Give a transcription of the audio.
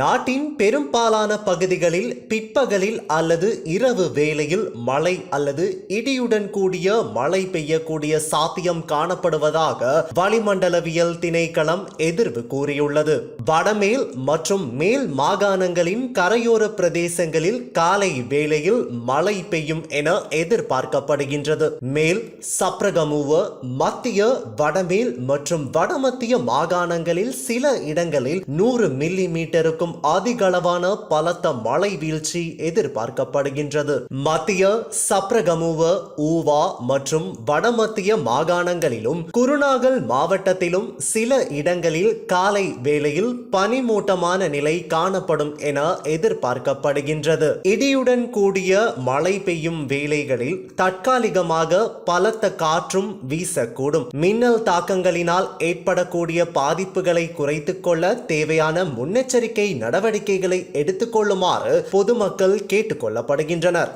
நாட்டின் பெரும்பாலான பகுதிகளில் பிற்பகலில் அல்லது இரவு வேளையில் மழை அல்லது இடியுடன் கூடிய மழை பெய்யக்கூடிய சாத்தியம் காணப்படுவதாக வளிமண்டலவியல் திணைக்களம் எதிர்வு கூறியுள்ளது. வடமேல் மற்றும் மேல் மாகாணங்களின் கரையோர பிரதேசங்களில் காலை வேளையில் மழை பெய்யும் என எதிர்பார்க்கப்படுகின்றது. மேல் சப்ரகமுவ மத்திய வடமேல் மற்றும் வடமத்திய மாகாணங்களில் சில இடங்களில் நூறு மில்லி மீட்டருக்கும் அதிகளவான பலத்த மழை வீழ்ச்சி எதிர்பார்க்கப்படுகின்றது. மத்திய சப்ரகமுவ ஊவா மற்றும் வடமத்திய மாகாணங்களிலும் குருநாகல் மாவட்டத்திலும் சில இடங்களில் காலை வேளையில் பனிமூட்டமான நிலை காணப்படும் என எதிர்பார்க்கப்படுகின்றது. இடியுடன் கூடிய மழை பெய்யும் வேளைகளில் தற்காலிகமாக பலத்த காற்றும் வீசக்கூடும். மின்னல் தாக்கங்களினால் ஏற்படக்கூடிய பாதிப்புகளை குறைத்துக் கொள்ள தேவையான முன்னெச்சரிக்கை நடவடிக்கைகளை எடுத்துக்கொள்ளுமாறு பொதுமக்கள் கேட்டுக்கொள்ளப்படுகின்றனர்.